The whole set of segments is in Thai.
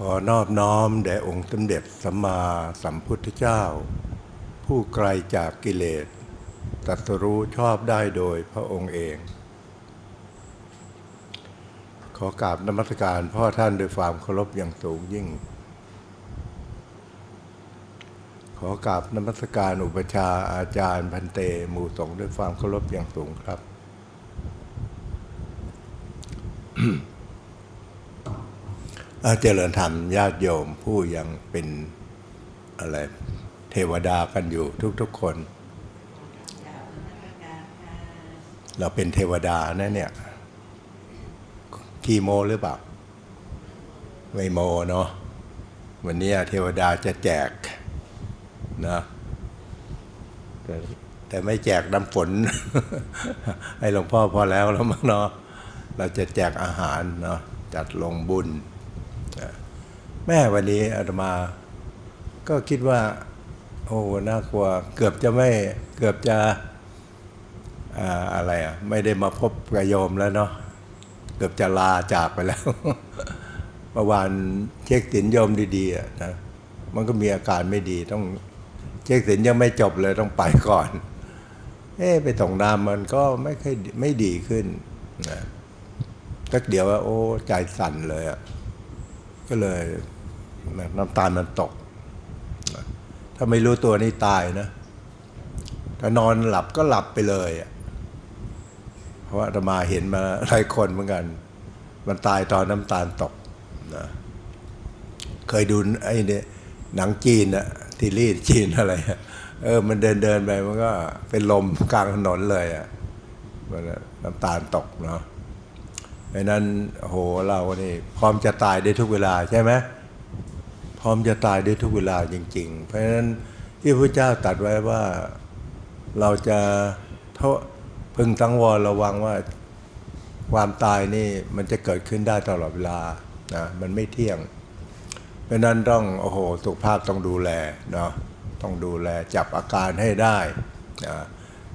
ขอนอบน้อมแด่องค์สมเด็จสัมมาสัมพุทธเจ้า ผู้ไกลจากกิเลสตัสรู้ชอบได้โดยพระองค์เอง ขอกราบนมัสการพ่อท่านด้วยความเคารพอย่างสูงยิ่ง ขอกราบนมัสการอุปชาอาจารย์พันเตหมู่สงด้วยความเคารพอย่างสูงครับ อา เจริญธรรมญาติโยมผู้ยังเป็นอะไรเทวดากันอยู่ทุกๆคน เราเป็นเทวดานะเนี่ยขี้โมหรือเปล่าไม่โมเนาะวันนี้เทวดาจะแจกนะแต่แต่ไม่แจกน้ำฝนให้หลวงพ่อพอแล้วแล้วมั้งเนาะเราจะแจกอาหารเนาะจัดลงบุญ แม่วันนี้อาตมา ก็คิดว่า โอ้น่ากลัว เกือบจะไม่เกือบจะอ่าอะไรอะ ไม่ได้มาพบกับโยมแล้วเนาะเกือบจะลาจากไปแล้วเมื่อวานเช็คสินโยมดีๆอะนะมันก็มีอาการไม่ดีต้องเช็คสินยังไม่จบเลยต้องไปก่อน เอ๊ไปส่งน้ำมันก็ไม่ค่อยไม่ดีขึ้นนะสักเดี๋ยวว่าโอ้ใจสั่นเลยอะ ก็เลยน้ำตาลมันตก ถ้าไม่รู้ตัวนี่ตายนะถ้านอนหลับก็หลับไปเลยอะเพราะว่าอาตมาเห็นมาหลายคนเหมือนกัน มันตายตอนน้ำตาลตกนะเคยดูไอ้เนี่ยหนังจีนอะทีรีสจีนอะไรเออ มันเดินเดินไปมันก็เป็นลมกลางถนนเลยอะมันน้ำตาลตกเนาะ ราะนั้นโหเรานี่พร้อมจะตายได้ทุกเวลาใช่ไหมพร้อมจะตายได้ทุกเวลาจริง ๆ เพราะฉะนั้นที่พระเจ้าตรัสไว้ว่าเราจะเท่าพึงตั้งวรระวังว่าความตายนี่มันจะเกิดขึ้นได้ตลอดเวลานะมันไม่เที่ยง เพราะนั้นต้องโอ้โหสุขภาพต้องดูแลเนาะต้องดูแลจับอาการให้ได้นะ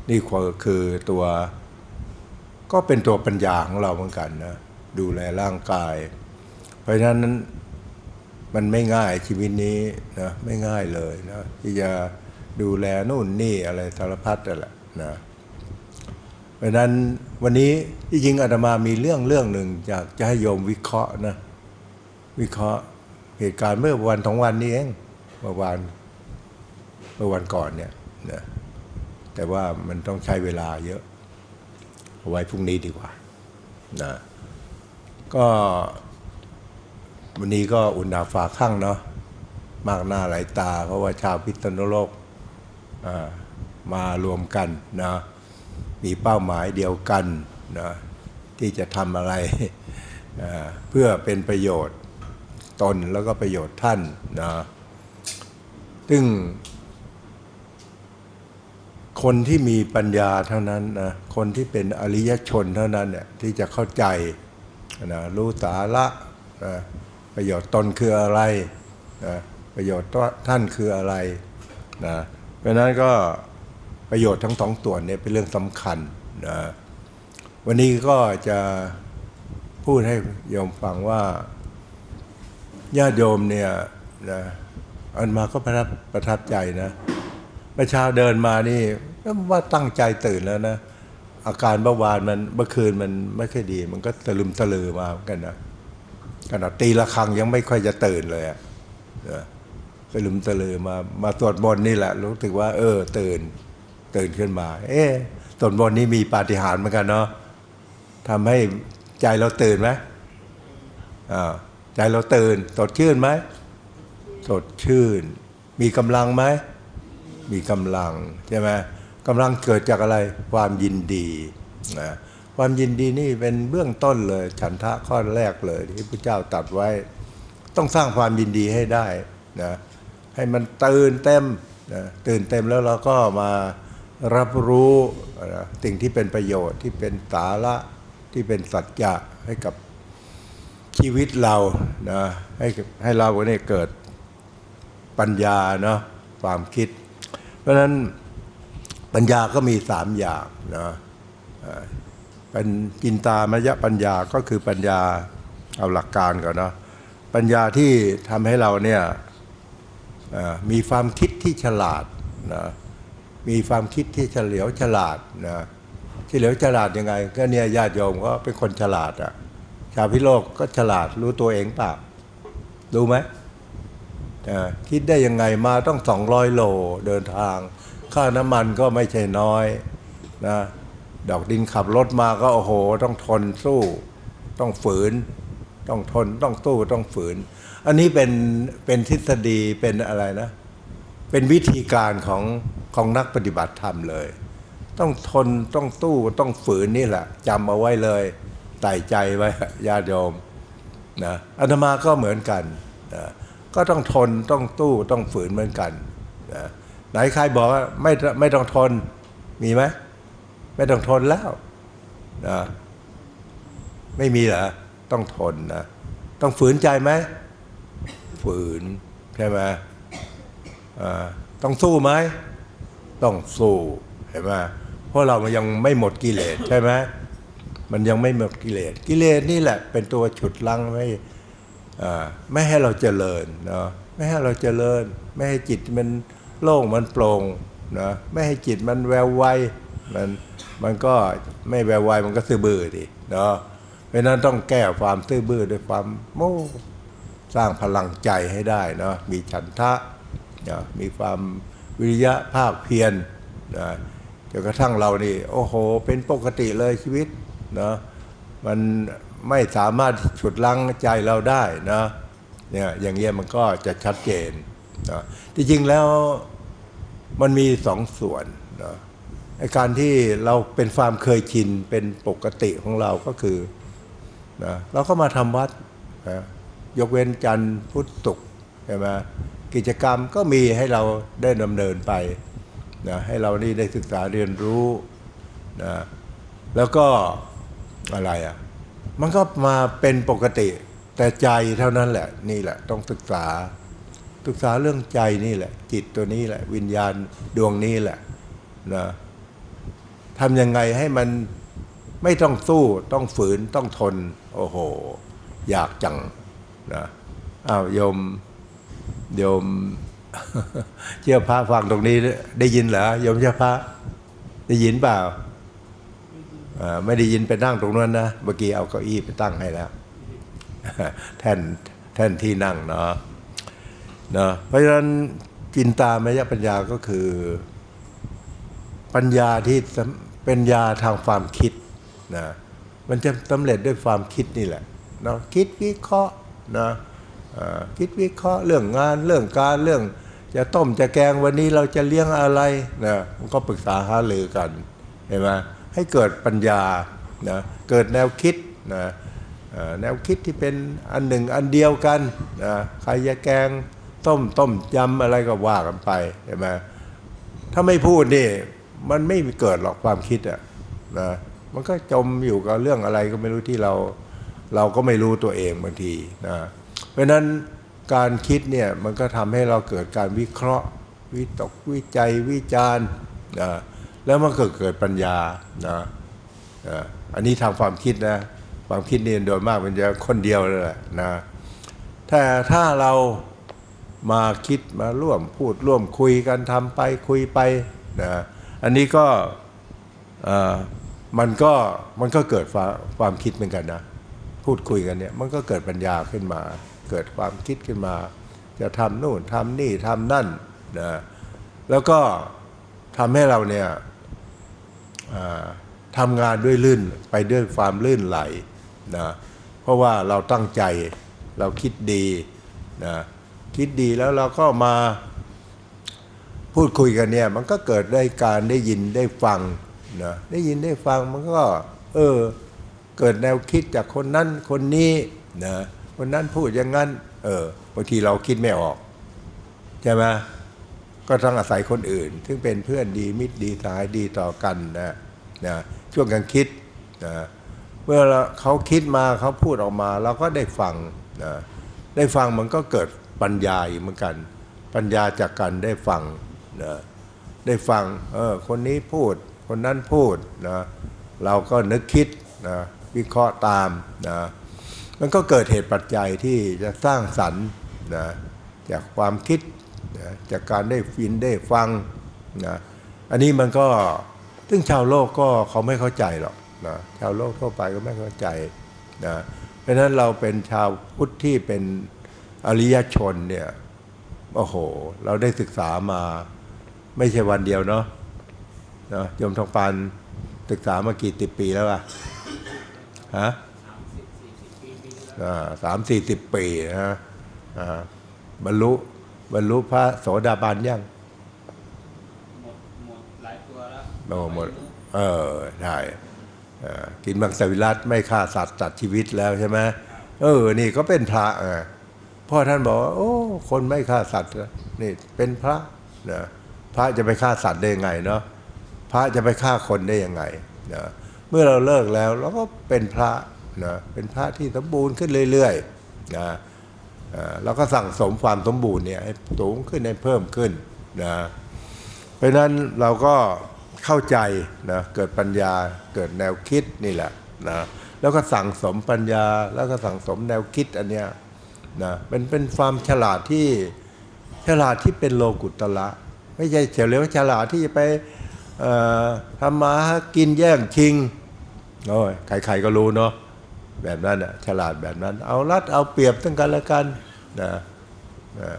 นี่คือตัว ก็เป็นตัวปัญญาของเราเหมือนกันนะดูแลร่างกาย เพราะฉะนั้นมันไม่ง่ายชีวิตนี้นะไม่ง่ายเลยนะที่จะดูแลนู่นนี่อะไรสารพัดนั่นแหละนะเพราะนั้นวันนี้ที่จริงอาตมามีเรื่องเรื่องหนึ่งอยากจะให้โยมวิเคราะห์นะวิเคราะห์เหตุการณ์เมื่อวันสองวันนี้เองเมื่อวานเมื่อวันก่อนเนี่ยนะแต่ว่ามันต้องใช้เวลาเยอะ ไว้พรุ่งนี้ดีกว่านะก็วันนี้ก็อุ่นหนาฝาข้างเนาะมากหน้าหลายตา เพราะว่าชาวพิษณุโลกมารวมกันนะมีเป้าหมายเดียวกันนะที่จะทำอะไรเพื่อเป็นประโยชน์ตนแล้วก็ประโยชน์ท่านนะซึ่ง คนที่มีปัญญาเท่านั้นนะคนที่เป็นอริยชนเท่านั้นเนี่ยที่จะเข้าใจนะรู้สาระนะประโยชน์ตนคืออะไรนะประโยชน์ท่านคืออะไรนะเพราะนั้นก็ประโยชน์ทั้งสองส่วนเนี่ยเป็นเรื่องสำคัญนะวันนี้ก็จะพูดให้โยมฟังว่าญาติโยมเนี่ยนะอันมาก็ประทับประทับใจนะเมื่อเช้าเดินมานี่ ก็ว่าตั้งใจตื่นแล้วนะ อาการเมื่อวานมันเมื่อคืนมันไม่ค่อยดี มันก็ตะลึมตะลือมาเหมือนกันนะขนาดตีละครังยังไม่ค่อยจะตื่นเลยอะนะตะลึมตะลือมามาตรวจบนนี่แหละรู้สึกว่า เออ ตื่น ตื่นขึ้นมา เอ๊ะตรวจบนนี่มีปาฏิหาริย์เหมือนกันเนาะทำให้ใจเราตื่นไหมอ่าใจเราตื่นสดชื่นไหมสดชื่น มีกำลังไหมมีกำลังใช่ไหม กำลังเกิดจากอะไรความยินดีนะความยินดีนี่เป็นเบื้องต้นเลย ฉันทะข้อแรกเลยที่พระเจ้าตรัสไว้ ต้องสร้างความยินดีให้ได้นะให้มันตื่นเต็มนะตื่นเต็มแล้วเราก็มารับรู้นะสิ่งที่เป็นประโยชน์ที่เป็นสาระที่เป็นสัจจะให้กับชีวิตเรานะให้ให้เราเนี่ยเกิดปัญญาเนาะความคิด เพราะฉะนั้น ปัญญาก็มีสามอย่างนะเป็นจินตามยปัญญาก็คือปัญญาเอาหลักการก่อนเนาะปัญญาที่ทำให้เราเนี่ยมีความคิดที่ฉลาดนะมีความคิดที่เฉลียวฉลาดนะเฉลียวฉลาดยังไง ก็เนี่ยญาติโยมก็เป็นคนฉลาดอะชาวพิโลกก็ฉลาดรู้ตัวเองเปล่ารู้ไหมอ่อคิดได้ยังไงมาต้องสองร้อยโลเดินทาง ค่าน้ำมันก็ไม่ใช่น้อยนะดอกดินขับรถมาก็โอ้โห ต้องทนสู้ ต้องฝืน ต้องทนต้องสู้ต้องฝืน อันนี้เป็นเป็นทฤษฎีเป็นอะไรนะ เป็นวิธีการของของนักปฏิบัติธรรมเลย ต้องทนต้องตู้ต้องฝืนนี่แหละจำเอาไว้เลยใส่ใจไว้ญาติโยมนะอาตมาก็เหมือนกันนะก็ต้องทนต้องตู้ต้องฝืนเหมือนกันนะ ไหนใครบอกว่าไม่ไม่ต้องทนมีไหมไม่ต้องทนแล้วนะไม่มีเหรอต้องทนนะต้องฝืนใจไหมฝืนใช่ไหมอ่าต้องสู้ไหมต้องสู้เห็นไหมเพราะเรามันยังไม่หมดกิเลสใช่ไหมมันยังไม่หมดกิเลสกิเลสนี่แหละ เป็นตัวฉุดลังไม่อ่าไม่ให้เราเจริญเนาะไม่ให้เราเจริญ ไม่ให้จิตมัน โล่งมันโปร่งนะไม่ให้จิตมันแววไวมันมันก็ไม่แววไวมันก็ซื่อบื้อดิเนาะเพราะนั้นต้องแก้ความซื่อบื้อด้วยความโม่สร้างพลังใจให้ได้เนาะมีฉันทะนะมีความวิริยะภาคเพียรนะจนกระทั่งเรานี่ โอ้โห เป็นปกติเลยชีวิตเนาะมันไม่สามารถฉุดลังใจเราได้นะเนี่ยอย่างเงี้ยมันก็จะชัดเจนนะที่จริงแล้ว มันมีสองส่วนนะไอการที่เราเป็นความเคยชินเป็นปกติของเราก็คือนะเราก็มาทำวัดนะยกเว้นจันทร์พุธศุกร์ใช่ไหมกิจกรรมก็มีให้เราได้ดำเนินไปนะให้เรานี่ได้ศึกษาเรียนรู้นะแล้วก็อะไรอะมันก็มาเป็นปกติแต่ใจเท่านั้นแหละนี่แหละต้องศึกษา ศึกษาเรื่องใจนี่แหละ จิตตัวนี้แหละ วิญญาณดวงนี้แหละนะทำยังไงให้มันไม่ต้องสู้ต้องฝืนต้องทน โอ้โห อยากจังนะอ้าวโยมโยมเชื่อพระฟังตรงนี้ได้ยินเหรอโยมเชื่อพระได้ยินเปล่าไม่ได้ยินไปนั่งตรงนั้นนะ เมื่อกี้เอาเก้าอี้ไปตั้งให้แล้ว แท่นแท่นที่นั่งเนาะ นะเพราะฉะนั้นจินตามยปัญญาก็คือ ปัญญาที่เป็นญาทางความคิดนะมันจะสำเร็จด้วยความคิดนี่แหละเนาะคิดวิเคราะห์นะคิดวิเคราะห์เรื่องงานเรื่องการเรื่อง จะต้มจะแกงวันนี้เราจะเลี้ยงอะไรนะมันก็ปรึกษาหารือกันเห็นไหมให้เกิดปัญญานะเกิดแนวคิดนะแนวคิดที่เป็นอันหนึ่งอันเดียวกันนะใครจะแกง ต้มต้มยำอะไรก็ว่ากันไปเห็นไหมถ้าไม่พูดนี่ มันไม่เกิดหรอกความคิดอะนะมันก็จมอยู่กับเรื่องอะไรก็ไม่รู้ที่เรา เราก็ไม่รู้ตัวเองบางทีนะเพราะนั้นการคิดเนี่ยมันก็ทำให้เราเกิดการวิเคราะห์ วิตกวิจัยวิจารณ์นะแล้วมันก็เกิดปัญญานะนะอันนี้ทางความคิดนะความคิดนี่โดยมากมันจะคนเดียวเลยนะแต่ถ้าเรา มาคิดมาร่วมพูดร่วมคุยกันทำไปคุยไปนะอันนี้ก็มันก็มันก็เกิดความความคิดเหมือนกันนะ พูดคุยกันเนี่ยมันก็เกิดปัญญาขึ้นมา เกิดความคิดขึ้นมา จะทำนู่นทำนี่ทำนั่นนะแล้วก็ทำให้เราเนี่ยทำงานด้วยลื่นไปด้วยความลื่นไหลนะเพราะว่าเราตั้งใจเราคิดดีนะ คิดดีแล้วเราก็มาพูดคุยกันเนี่ย มันก็เกิดได้การได้ยินได้ฟังนะได้ยินได้ฟังมันก็ เออ เกิดแนวคิดจากคนนั้นคนนี้นะคนนั้นพูดอย่างนั้น เออบางทีเราคิดไม่ออกใช่ไหมก็ต้องอาศัยคนอื่น ซึ่งเป็นเพื่อนดีมิตรดีสายดีต่อกันนะนะช่วงกันคิดนะเมื่อเราเขาคิดมาเขาพูดออกมา เราก็ได้ฟังนะได้ฟังมันก็เกิด ปัญญาอีกเหมือนกัน ปัญญาจากการได้ฟังนะได้ฟังเออคนนี้พูด คนนั้นพูดนะเราก็นึกคิดนะวิเคราะห์ตามนะมันก็เกิดเหตุปัจจัยที่จะสร้างสรรค์นะจากความคิดนะจากการได้ฟินได้ฟังนะอันนี้มันก็ซึ่งชาวโลกก็เขาไม่เข้าใจหรอกนะชาวโลกทั่วไปก็ไม่เข้าใจนะเพราะฉะนั้นเราเป็นชาวพุทธที่เป็น อริยชนเนี่ยโอ้โห เราได้ศึกษามาไม่ใช่วันเดียวเนาะนะโยมทองปานศึกษามากี่สิบปีแล้วอะฮะสามสี่สิบปีนะอ่าบรรลุบรรลุพระโสดาบันยังหมดหมดหลายตัวแล้วโอ้หมดเออใช่เอ่อกินมังสวิรัตไม่ฆ่าสัตว์ตัดชีวิตแล้วใช่ไหมเออ นี่ก็เป็นพระไง พ่อท่านบอกว่าโอ้ คนไม่ฆ่าสัตว์นี่เป็นพระนะพระจะไปฆ่าสัตว์ได้ยังไงเนาะพระจะไปฆ่าคนได้ยังไงนะเมื่อเราเลิกแล้วเราก็เป็นพระนะเป็นพระที่สมบูรณ์ขึ้นเรื่อยๆนะเราก็สั่งสมความสมบูรณ์เนี่ยให้สูงขึ้นให้เพิ่มขึ้นนะเพราะฉะนั้นเราก็เข้าใจนะเกิดปัญญาเกิดแนวคิดนี่แหละนะแล้วก็สั่งสมปัญญาแล้วก็สั่งสมแนวคิดอันเนี้ย นะเป็นเป็นความฉลาดที่ฉลาดที่เป็นโลกุตละ ไม่ใช่เฉลียวฉลาดที่ไปทำมาหากินแย่งชิงโอ้ยใครๆก็รู้เนาะแบบนั้นอะฉลาดแบบนั้น เอารัดเอาเปรียบซึ่งกันละกันนะนะ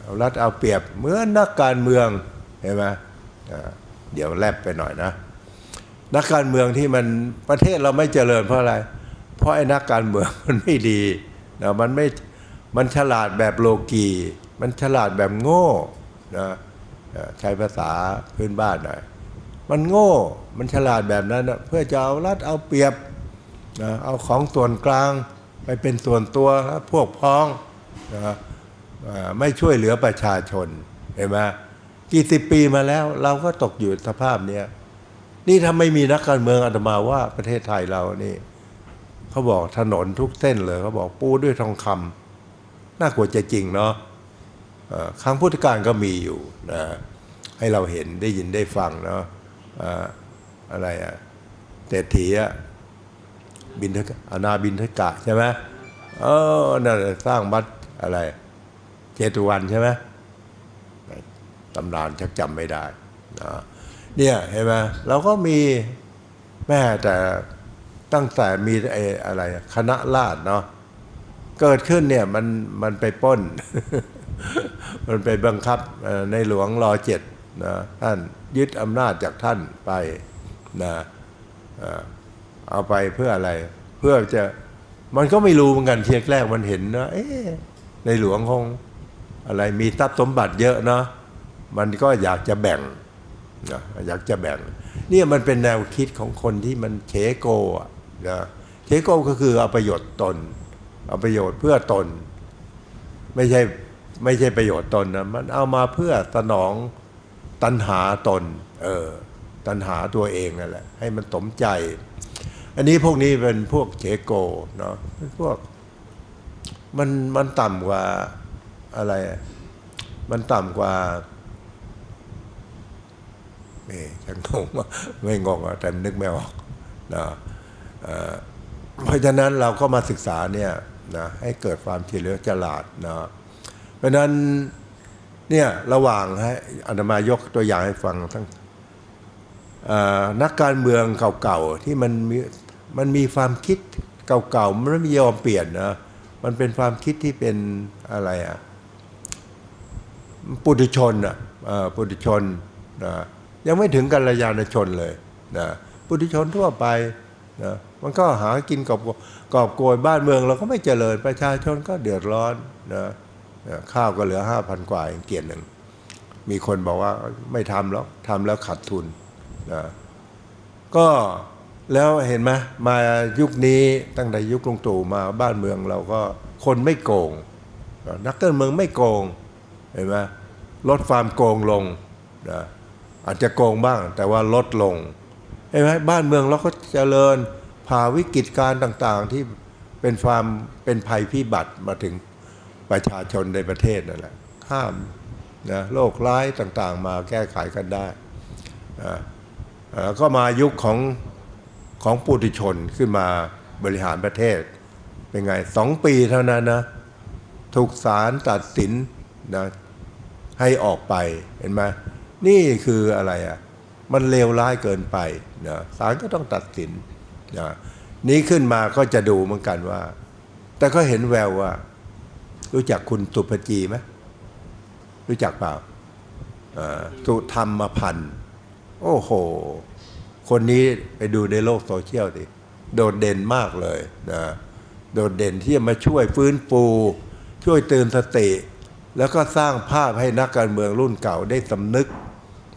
เอารัดเอาเปรียบเหมือนนักการเมืองเห็นไหมเดี๋ยวแลบไปหน่อยนะ นักการเมืองที่มันประเทศเราไม่เจริญเพราะอะไร เพราะไอ้นักการเมืองมันไม่ดี นะมันไม่มันฉลาดแบบโลกีมันฉลาดแบบโง่นะใช้ภาษาพื้นบ้านหน่อยมันโง่ มันฉลาดแบบนั้นนะเพื่อจะเอารัดเอาเปรียบนะเอาของส่วนกลางไปเป็นส่วนตัวพวกพ้องนะไม่ช่วยเหลือประชาชนเห็นไหมกี่สิบปีมาแล้ว เราก็ตกอยู่สภาพเนี้ยนี่ถ้าไม่มีนักการเมืองอาตมาว่าประเทศไทยเรานี่ เขาบอกถนนทุกเส้นเลยเขาบอกปูด้วยทองคำน่ากลัวจะจริงเนาะครั้งพุทธกาลก็มีอยู่นะให้เราเห็นได้ยินได้ฟังเนาะอ่าอะไรอะเศรษฐีอะบินทกะอนาบินทกะใช่ไหมเออนั่นสร้างวัดอะไร เจตุวันใช่ไหมตำนานชักจำไม่ได้นะเนี่ยเห็นไหมเราก็มีแม่แต่ ตั้งแต่มีไอ้อะไร คณะราษฎรเนาะเกิดขึ้นเนี่ยมันมันไปป้น มันไปบังคับในหลวงรอเจ็ดนะท่านยึดอำนาจจากท่านไปนะเอาไปเพื่ออะไร เพื่อจะมันก็ไม่รู้เหมือนกันเทียแรกมันเห็นนะเอ๊ในหลวงคงอะไรมีทรัพย์สมบัติเยอะเนาะมันก็อยากจะแบ่งนะอยากจะแบ่ง เนี่ยมันเป็นแนวคิดของคนที่มันเฉโกอะ นะเฉโก้ก็คือเอาประโยชน์ตน เอาประโยชน์เพื่อตน ไม่ใช่ไม่ใช่ประโยชน์ตนนะมันเอามาเพื่อสนองตัณหาตน เออ ตัณหาตัวเองนั่นแหละ ให้มันสมใจ อันนี้พวกนี้เป็นพวกเจโกเนาะเป็นพวกมันมันต่ำกว่าอะไร มันต่ำกว่าเอ๊ะฉันงงไม่งงอะแต่นึกไม่ออกนะ เพราะฉะนั้นเราก็มาศึกษาเนี่ยนะให้เกิดความเฉลียวฉลาดนะเพราะฉะนั้นเนี่ยระหว่างให้อาตมายกตัวอย่างให้ฟังทั้งนักการเมืองเก่าๆที่มันมีมันมีความคิดเก่าๆมันไม่ยอมเปลี่ยนนะมันเป็นความคิดที่เป็นอะไรอะปุถุชนอะเอ่อปุถุชนนะยังไม่ถึงกัลยาณชนเลยนะปุถุชนทั่วไปนะ มันก็หากินกอบกอบโกยบ้านเมืองเราก็ไม่เจริญประชาชนก็เดือดร้อนนะข้าวก็เหลือห้าพันกว่าเองเกียรหนึ่งมีคนบอกว่าไม่ทำแล้วทำแล้วขาดทุนนะก็แล้วเห็นไหมมายุคนี้ตั้งแต่ยุคลงตู่มาบ้านเมืองเราก็คนไม่โกง นักการเมืองไม่โกงเห็นไหมลดความโกงลงนะอาจจะโกงบ้าง แต่ว่าลดลงเห็นไหมบ้านเมืองเราก็เจริญ ผ่าวิกฤตการ์ต่างๆที่เป็นความเป็นภัยพิบัติมาถึงประชาชนในประเทศนั่นแหละข้ามนะโรคร้ายต่างๆ มาแก้ไขกันได้อ่าก็มายุคของของปุถุชนขึ้นมาบริหารประเทศ เป็นไงสองปีเท่านั้นนะถูกศาลตัดสินนะให้ออกไปเห็นไหมนี่คืออะไรอะมันเลวร้ายเกินไปนะศาลก็ต้องตัดสิน นี้ขึ้นมาก็จะดูเหมือนกันว่า แต่ก็เห็นแววว่า รู้จักคุณสุภจีไหมรู้จักเปล่าอ่าสุธรรมพันธ์โอ้โห คนนี้ไปดูในโลกโซเชียลดิโดดเด่นมากเลยนะโดดเด่นที่จะมาช่วยฟื้นฟู ช่วยเตือนสติ แล้วก็สร้างภาพให้นักการเมืองรุ่นเก่าได้สำนึก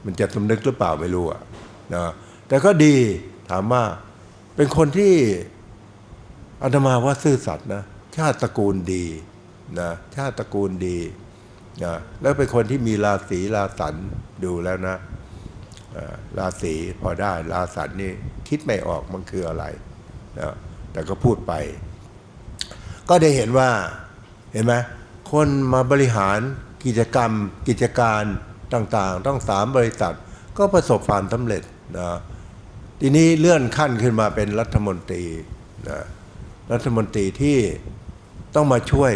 มันจะสำนึกหรือเปล่าไม่รู้อะนะแต่ก็ดีถามว่า เป็นคนที่อาตมาว่าซื่อสัตย์นะ ชาติตระกูลดีนะชาติตระกูลดีนะแล้วเป็นคนที่มีราศีราสันดูแล้วนะราศีพอได้ราสันนี่คิดไม่ออกมันคืออะไรนะแต่ก็พูดไป ก็ได้เห็นว่าเห็นไหมคนมาบริหารกิจกรรม กิจการต่างๆ ต้องสามบริษัท ก็ประสบความสำเร็จนะ ทีนี้เลื่อนขั้นขึ้นมาเป็นรัฐมนตรีนะรัฐมนตรีที่ต้องมาช่วย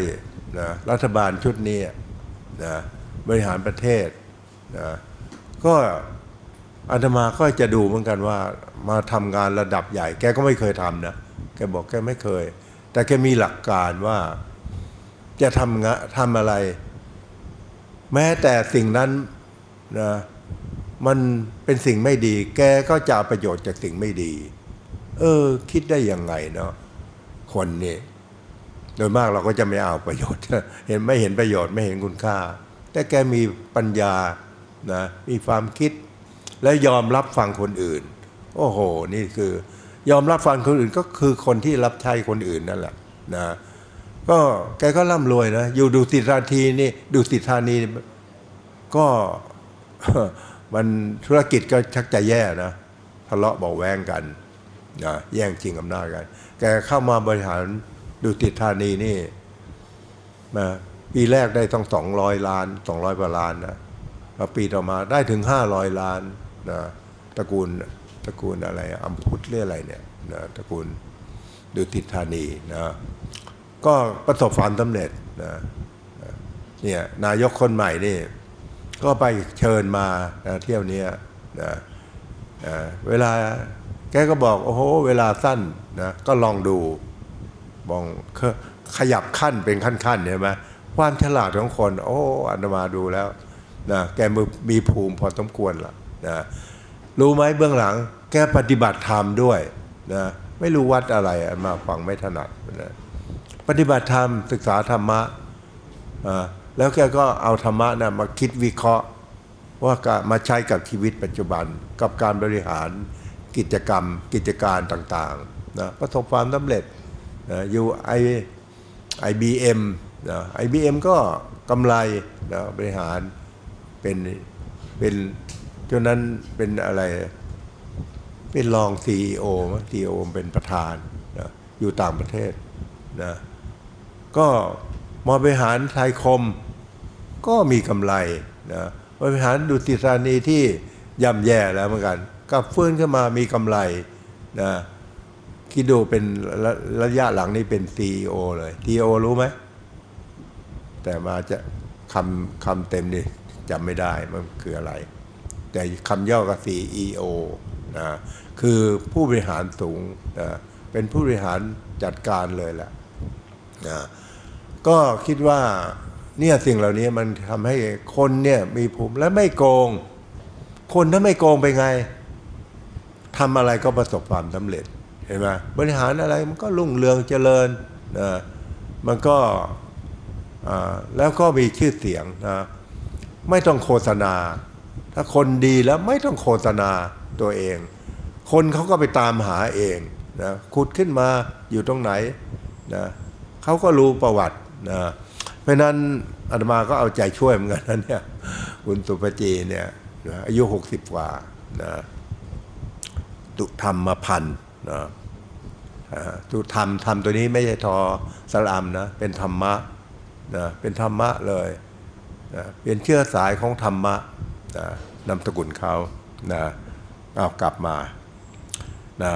นะรัฐบาลชุดนี้นะบริหารประเทศนะก็อาตมาก็จะดูเหมือนกันว่ามาทำงานระดับใหญ่ แกก็ไม่เคยทำนะแกบอกแกไม่เคย แต่แกมีหลักการว่าจะทำงานทำอะไร แม้แต่สิ่งนั้นนะมัน เป็นสิ่งไม่ดี แกก็จะเอาประโยชน์จากสิ่งไม่ดี เออ คิดได้ยังไงเนาะคนนี่โดยมากเราก็จะไม่เอาประโยชน์ เห็นไม่เห็นประโยชน์ไม่เห็นคุณค่า แต่แกมีปัญญานะมีความคิด และยอมรับฟังคนอื่น โอ้โห นี่คือยอมรับฟังคนอื่นก็คือคนที่รับใช้คนอื่นนั่นแหละนะก็แกก็ร่ำรวยนะ อยู่ดูสิทธานีนี่ดูสิทธานีก็ มันธุรกิจก็ชักจะแย่นะทะเลาะเบาแวงกันนะแย่งชิงอำนาจกัน แกเข้ามาบริหารดูสิธานีนี่มาปีแรกได้ต้องสองร้อยล้านสองร้อยกว่าล้านนะพอปีต่อมาได้ถึงห้าร้อยล้านนะตระกูลตระกูลอะไรอัมพุทธเรื่องอะไรเนี่ยนะตระกูลดุติธานีนะก็ประสบความสำเร็จนะเนี่ยนายกคนใหม่นี่ ก็ไปเชิญมานะเที่ยวนี้นะนะเวลาแกก็บอกโอ้โหเวลาสั้นนะก็ลองดูมองขยับขั้นเป็นขั้นๆเห็นไหมความฉลาดของคน โอ้อันมาดูแล้วนะแกมือมีภูมิพอสมควรละนะรู้ไหมเบื้องหลัง แกปฏิบัติธรรมด้วยนะไม่รู้วัดอะไรมาฟังไม่ถนัดนะปฏิบัติธรรมศึกษาธรรมะอ่า แล้วแกก็เอาธรรมะนะมาคิดวิเคราะห์ ว่ามาใช้กับชีวิตปัจจุบันกับการบริหารกิจกรรม กิจการต่างๆนะประสบความสำเร็จนะอยู่ไอ IBM นะ IBM ก็กำไรนะบริหารเป็นเป็นจนนั้นเป็นอะไร เป็นรองซีอโอซีอเป็นประธานนะอยู่ต่างประเทศนะก็มาบริหารไทยคม ก็มีกำไรนะบริหารดุสิตธานีที่ย่ำแย่แล้วเหมือนกันกลับฟื้นขึ้นมามีกำไรนะคิดดูเป็นระระยะหลังนี่เป็น CEO เลย CEO รู้ไหม แต่มาจะคำคำเต็มนี่จำไม่ได้มันคืออะไร แต่คำย่อก็ CEO นะคือผู้บริหารสูงนะเป็นผู้บริหารจัดการเลยแหละนะก็คิดว่า เนี่ยสิ่งเหล่านี้มันทำให้คนเนี่ยมีภูมิและไม่โกง คนถ้าไม่โกงไปไงทำอะไรก็ประสบความสำเร็จเห็นไหมบริหารอะไรมันก็รุ่งเรืองเจริญนะมันก็แล้วก็มีชื่อเสียงนะไม่ต้องโฆษณา ถ้าคนดีแล้วไม่ต้องโฆษณาตัวเอง คนเขาก็ไปตามหาเองนะขุดขึ้นมาอยู่ตรงไหนนะเขาก็รู้ประวัตินะ ราะนั้นอาตมาก็เอาใจช่วยเหมือนกันนะเนี่ยคุณสุปจีเนี่ยนะอายุ 60 กว่านะตุธรรมพันธ์นะตุธรรมธรรมตัวนี้ไม่ใช่ทอสลามนะ เป็นธรรมะนะเป็นธรรมะเลยนะเป็นเชื้อสายของธรรมะนะนำสกุลเขานะเอากลับมานะ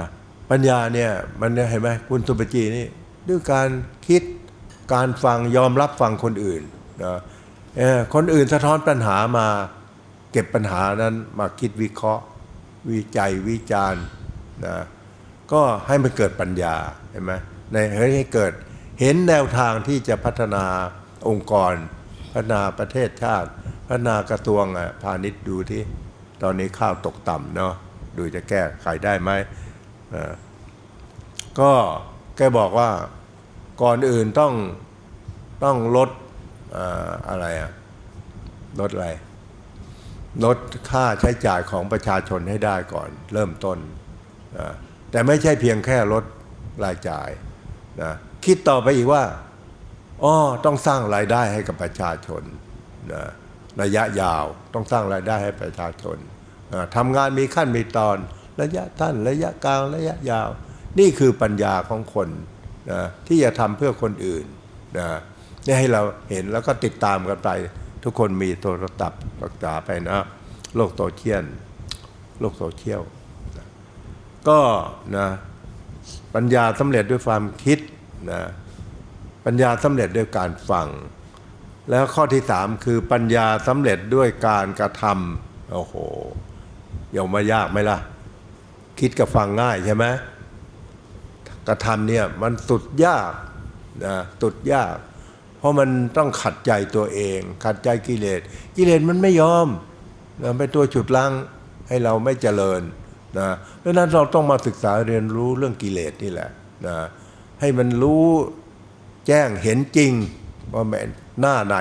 ปัญญาเนี่ยมันเนี่ยเห็นไหมคุณสุปจีนี่ด้วยการคิด การฟังยอมรับฟังคนอื่นนะคนอื่นสะท้อนปัญหามาเก็บปัญหานั้นมาคิดวิเคราะห์ วิจัยวิจารณ์นะก็ให้มันเกิดปัญญาเห็นไหมในให้เกิดเห็นแนวทางที่จะพัฒนาองค์กร พัฒนาประเทศชาติ พัฒนากระทรวงอะพาณิชย์ดูที่ตอนนี้ข้าวตกต่ำเนาะดูจะแก้ไขได้ไหมก็แกบอกว่า ก่อนอื่นต้องต้องลดเอ่ออะไรอะลดอะไร ลดค่าใช้จ่ายของประชาชนให้ได้ก่อนเริ่มต้นนะแต่ไม่ใช่เพียงแค่ลดรายจ่ายนะคิดต่อไปอีกว่าอ๋อต้องสร้างรายได้ให้กับประชาชนนะระยะยาวต้องสร้างรายได้ให้ประชาชนนะทำงานมีขั้นมีตอนระยะสั้นระยะกลางระยะยาว นี่คือปัญญาของคน นะที่จะทำเพื่อคนอื่นนะนี่ให้เราเห็นแล้วก็ติดตามกันไป ทุกคนมีโทรศัพท์ปรึกษาไปนะโลกโซเชียลโลกโซเชียลนะก็นะปัญญาสำเร็จด้วยความคิดนะปัญญาสำเร็จด้วยการฟัง แล้วข้อที่สามคือปัญญาสำเร็จด้วยการกระทำโอ้โหยอมมายากไหมล่ะ คิดกับฟังง่ายใช่ไหม กระทำเนี่ยมันสุดยากนะสุดยาก เพราะมันต้องขัดใจตัวเอง ขัดใจกิเลสกิเลสมันไม่ยอมนะเป็นตัวฉุดลังให้เราไม่เจริญนะเพราะฉะนั้นเราต้องมาศึกษาเรียนรู้เรื่องกิเลสนี่แหละนะให้มันรู้แจ้งเห็นจริงว่าแม่หน้าไหน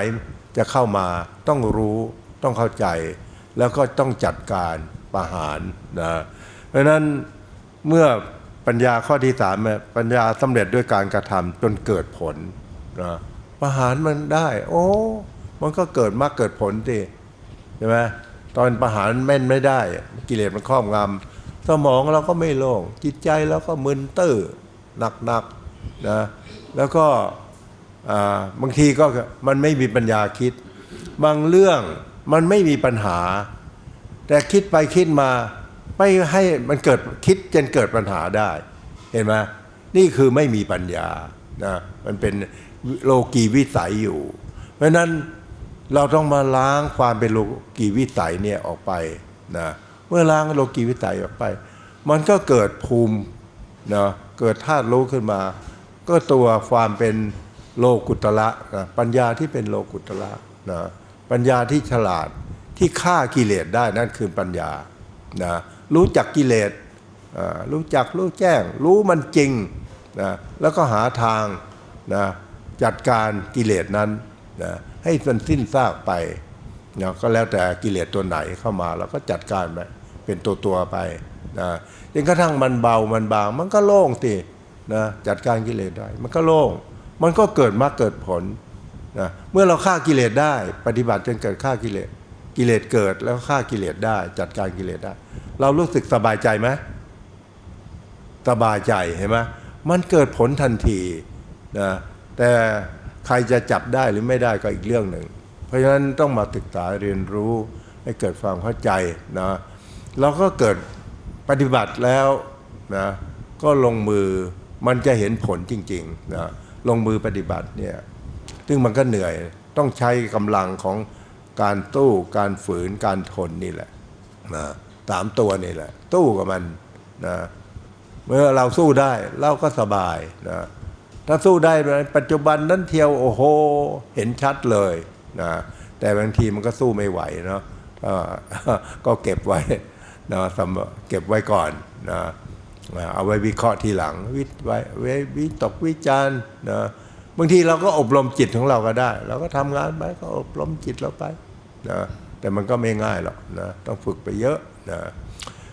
จะเข้ามาต้องรู้ต้องเข้าใจ แล้วก็ต้องจัดการประหารนะเพราะนั้นเมื่อ ปัญญาข้อที่สามเนี่ยปัญญาสำเร็จด้วยการกระทำจนเกิดผลนะประหารมันได้ โอ้ มันก็เกิดมากเกิดผลสิใช่ไหมตอนประหารแม่นไม่ได้ กิเลสมันครอบงำสมองเราก็ไม่โล่งจิตใจเราก็มึนตื้อหนักๆนะแล้วก็บางทีก็มันไม่มีปัญญาคิด บางเรื่องมันไม่มีปัญหา แต่คิดไปคิดมา ไม่ให้มันเกิดคิดจนเกิดปัญหาได้ เห็นไหมนี่คือไม่มีปัญญานะมันเป็นโลกีวิสัยอยู่ เพราะนั้นเราต้องมาล้างความเป็นโลกีวิสัยเนี่ยออกไปนะเมื่อล้างโลกีวิสัยออกไป มันก็เกิดภูมินะเกิดธาตุรู้ขึ้นมา ก็ตัวความเป็นโลกุตละนะปัญญาที่เป็นโลกุตละนะปัญญาที่ฉลาดที่ฆ่ากิเลสได้นั่นคือปัญญานะ รู้จักกิเลสรู้จักรู้แจ้ง รู้มันจริงนะแล้วก็หาทางนะจัดการกิเลสนั้นนะให้มันสิ้นซากไปนะก็แล้วแต่กิเลสตัวไหนเข้ามาเราก็จัดการไปเป็นตัวตัวไปนะจนกระทั่งมันเบามันบาง มันก็โล่งสินะจัดการกิเลสได้ มันก็โล่ง มันก็เกิดมาเกิดผลนะเมื่อเราฆ่ากิเลสได้ ปฏิบัติจนเกิดฆ่ากิเลสกิเลสเกิดแล้วฆ่ากิเลสได้ จัดการกิเลสได้ เรารู้สึกสบายใจไหมสบายใจเห็นไหมมันเกิดผลทันทีนะแต่ใครจะจับได้หรือไม่ได้ก็อีกเรื่องหนึ่ง เพราะฉะนั้นต้องมาศึกษาเรียนรู้ให้เกิดความเข้าใจนะเราก็เกิดปฏิบัติแล้วนะก็ลงมือมันจะเห็นผลจริงๆนะลงมือปฏิบัติเนี่ยซึ่งมันก็เหนื่อยต้องใช้กำลังของการตู้การฝืนการทนนี่แหละนะ สามตัวนี่แหละ ตู้กับมันนะเมื่อเราสู้ได้เราก็สบายนะถ้าสู้ได้ปัจจุบันนั้นเที่ยวโอ้โห เห็นชัดเลยนะแต่บางทีมันก็สู้ไม่ไหวเนาะก็ก็เก็บไว้นะสำเก็บไว้ก่อนนะเอาไว้วิเคราะห์ทีหลังวิไว้วิตกวิจารณ์นะบางทีเราก็อบรมจิตของเราก็ได้ เราก็ทำงานไปก็อบรมจิตเราไปนะแต่มันก็ไม่ง่ายหรอกนะต้องฝึกไปเยอะ นะ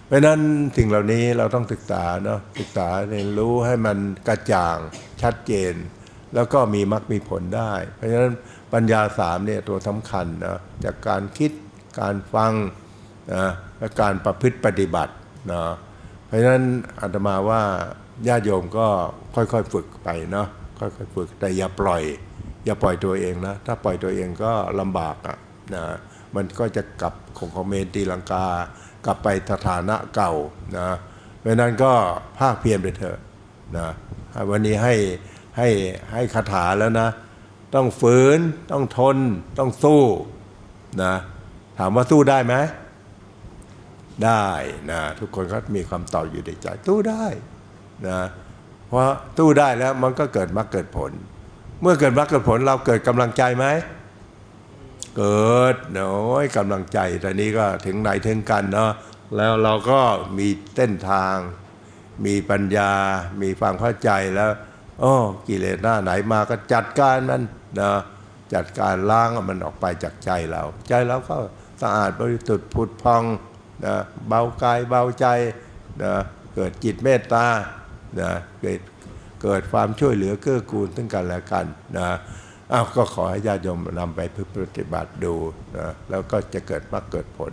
เพราะนั้นสิ่งเหล่านี้เราต้องศึกษาเนาะศึกษาเรียนรู้ให้มันกระจ่างชัดเจน แล้วก็มีมรรคมีผลได้ เพราะฉะนั้นปัญญาสามเนี่ยตัวสำคัญนะจากการคิดการฟังนะและการประพฤติปฏิบัตินะเพราะฉะนั้นอาตมาว่าญาติโยมก็ค่อยๆฝึกไปเนาะค่อยๆฝึกแต่อย่าปล่อย อย่าปล่อยตัวเองนะถ้าปล่อยตัวเองก็ลำบากอะนะมันก็จะกลับของคอมเมนตีลังกา กลับไปสถานะเก่านะเพราะนั้นก็ภาคเพียรไปเถอะนะวันนี้ให้ให้ให้คาถาแล้วนะ ต้องฝืนต้องทนต้องสู้นะถามว่าสู้ได้ไหมได้นะทุกคนก็มีความตอบอยู่ในใจตู้ได้นะเพราะตู้ได้แล้วมันก็เกิดมรรคเกิดผล เมื่อเกิดมรรคเกิดผลเราเกิดกำลังใจไหม เกิดน้อยกำลังใจตอนนี้ก็ถึงไหนถึงกันเนาะแล้วเราก็มีเส้นทาง มีปัญญา มีความเข้าใจแล้วโอ้กิเลสหน้าไหนมาก็จัดการมันนะจัดการล้างมันออกไปจากใจเรา ใจเราก็สะอาดบริสุทธิ์ผุดพองนะเบากายเบาใจนะเกิดจิตเมตตานะเกิดเกิดความช่วยเหลือเกื้อกูลซึ่งกันและกันนะ อ้าวก็ขอให้ญาติโยมนำไปปฏิบัติดูนะแล้วก็จะเกิดมากเกิดผล